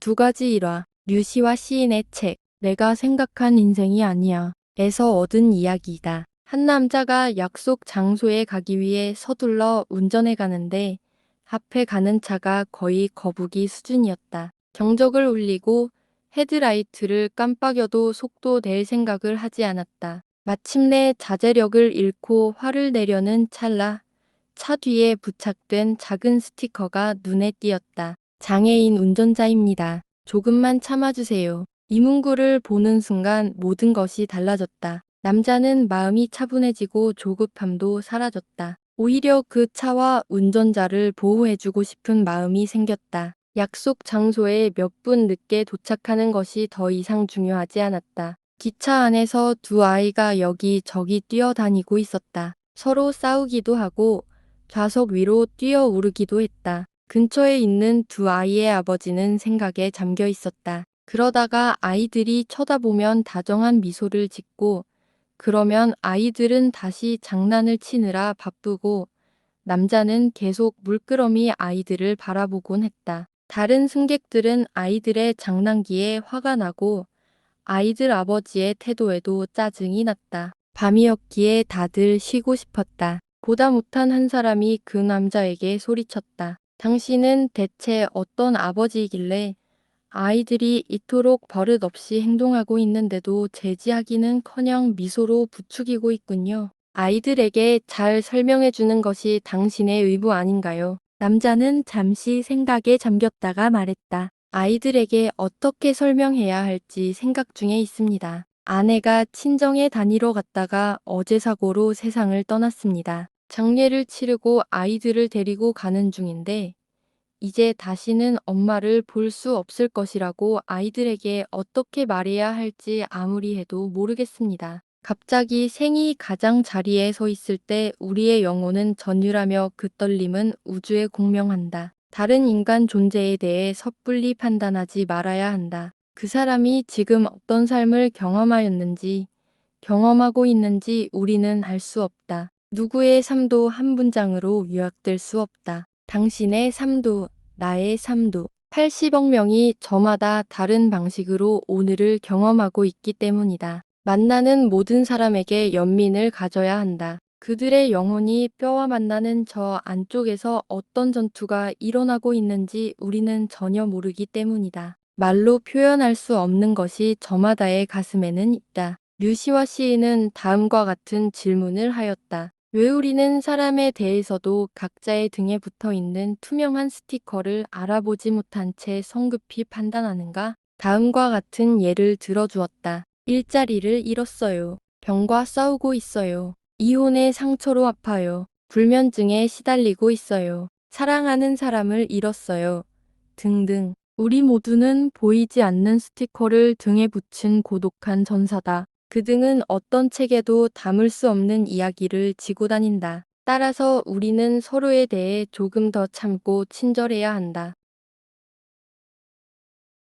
두 가지 일화, 류시와 시인의 책, 내가 생각한 인생이 아니야. 에서 얻은 이야기이다. 한 남자가 약속 장소에 가기 위해 서둘러 운전해 가는데 앞에 가는 차가 거의 거북이 수준이었다. 경적을 울리고 헤드라이트를 깜빡여도 속도 낼 생각을 하지 않았다. 마침내 자제력을 잃고 화를 내려는 찰나 차 뒤에 부착된 작은 스티커가 눈에 띄었다. 장애인 운전자입니다. 조금만 참아주세요. 이 문구를 보는 순간 모든 것이 달라졌다. 남자는 마음이 차분해지고 조급함도 사라졌다. 오히려 그 차와 운전자를 보호해주고 싶은 마음이 생겼다. 약속 장소에 몇 분 늦게 도착하는 것이 더 이상 중요하지 않았다. 기차 안에서 두 아이가 여기저기 뛰어다니고 있었다. 서로 싸우기도 하고 좌석 위로 뛰어오르기도 했다. 근처에 있는 두 아이의 아버지는 생각에 잠겨 있었다. 그러다가 아이들이 쳐다보면 다정한 미소를 짓고 그러면 아이들은 다시 장난을 치느라 바쁘고 남자는 계속 물끄러미 아이들을 바라보곤 했다. 다른 승객들은 아이들의 장난기에 화가 나고 아이들 아버지의 태도에도 짜증이 났다. 밤이었기에 다들 쉬고 싶었다. 보다 못한 한 사람이 그 남자에게 소리쳤다. 당신은 대체 어떤 아버지이길래 아이들이 이토록 버릇없이 행동하고 있는데도 제지하기는 커녕 미소로 부추기고 있군요. 아이들에게 잘 설명해 주는 것이 당신의 의무 아닌가요? 남자는 잠시 생각에 잠겼다가 말했다. 아이들에게 어떻게 설명해야 할지 생각 중에 있습니다. 아내가 친정에 다니러 갔다가 어제 사고로 세상을 떠났습니다. 장례를 치르고 아이들을 데리고 가는 중인데 이제 다시는 엄마를 볼 수 없을 것이라고 아이들에게 어떻게 말해야 할지 아무리 해도 모르겠습니다. 갑자기 생이 가장 자리에 서 있을 때 우리의 영혼은 전율하며 그 떨림은 우주에 공명한다. 다른 인간 존재에 대해 섣불리 판단하지 말아야 한다. 그 사람이 지금 어떤 삶을 경험하였는지, 경험하고 있는지 우리는 알 수 없다. 누구의 삶도 한 문장으로 요약될 수 없다. 당신의 삶도, 나의 삶도, 80억 명이 저마다 다른 방식으로 오늘을 경험하고 있기 때문이다. 만나는 모든 사람에게 연민을 가져야 한다. 그들의 영혼이 뼈와 만나는 저 안쪽에서 어떤 전투가 일어나고 있는지 우리는 전혀 모르기 때문이다. 말로 표현할 수 없는 것이 저마다의 가슴에는 있다. 류시와 시인은 다음과 같은 질문을 하였다. 왜 우리는 사람에 대해서도 각자의 등에 붙어 있는 투명한 스티커를 알아보지 못한 채 성급히 판단하는가? 다음과 같은 예를 들어주었다. 일자리를 잃었어요. 병과 싸우고 있어요. 이혼의 상처로 아파요. 불면증에 시달리고 있어요. 사랑하는 사람을 잃었어요. 등등. 우리 모두는 보이지 않는 스티커를 등에 붙인 고독한 전사다. 그 등은 어떤 책에도 담을 수 없는 이야기를 지고 다닌다. 따라서 우리는 서로에 대해 조금 더 참고 친절해야 한다.